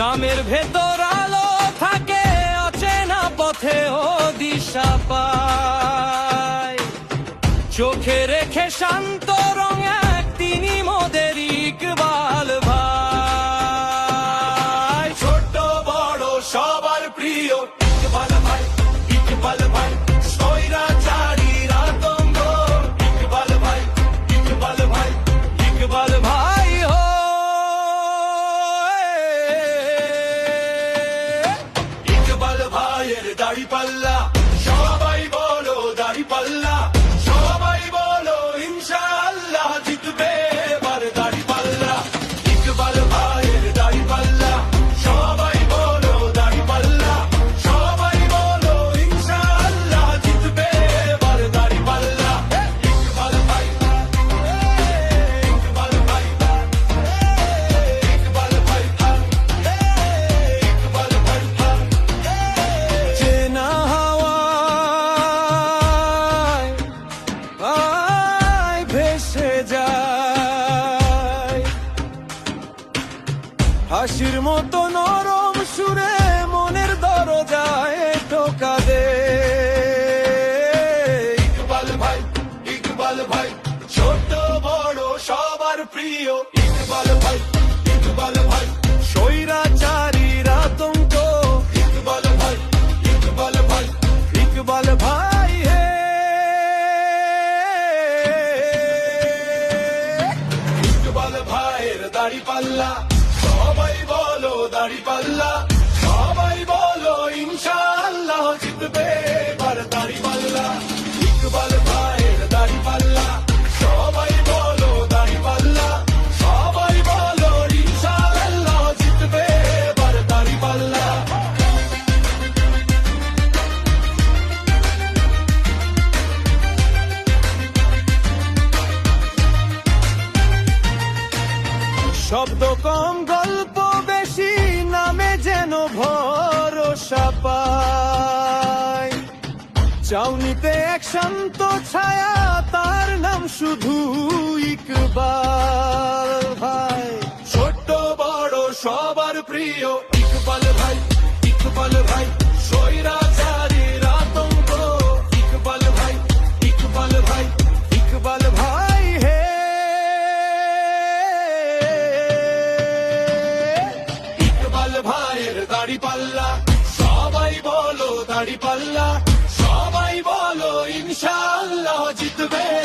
নামের ভেতর আলো থাকে অচেনা পথে ও দিশা পায়। চোখে রেখে শান্ত রং ভাইয়ের দাড়ি হাসির মতো নরম সুরে মনের দরজায় টোকা দে। ইকবাল ভাই ইকবাল ভাই ছোট বড় সবার প্রিয় ইকবাল ভাই ইকবাল ভাই। স্বৈরাচারীর আতঙ্ক ইকবাল ভাই ইকবাল ভাই ইকবাল ভাই হে। ইকবাল ভাইয়ের দাড়ি পাল্লা দাড়ি পাল্লা চাউনিতে এক শান্ত ছায়া, তার নাম শুধু ইকবাল ভাই। ছোট বড়, সবার প্রিয় ইকবাল ভাই ইকবাল ভাই ভাইয়ের দাড়ি পাল্লা, সবাই বলো দাড়ি পাল্লা। সবাই বলো ইনশাআল্লাহ জিতবে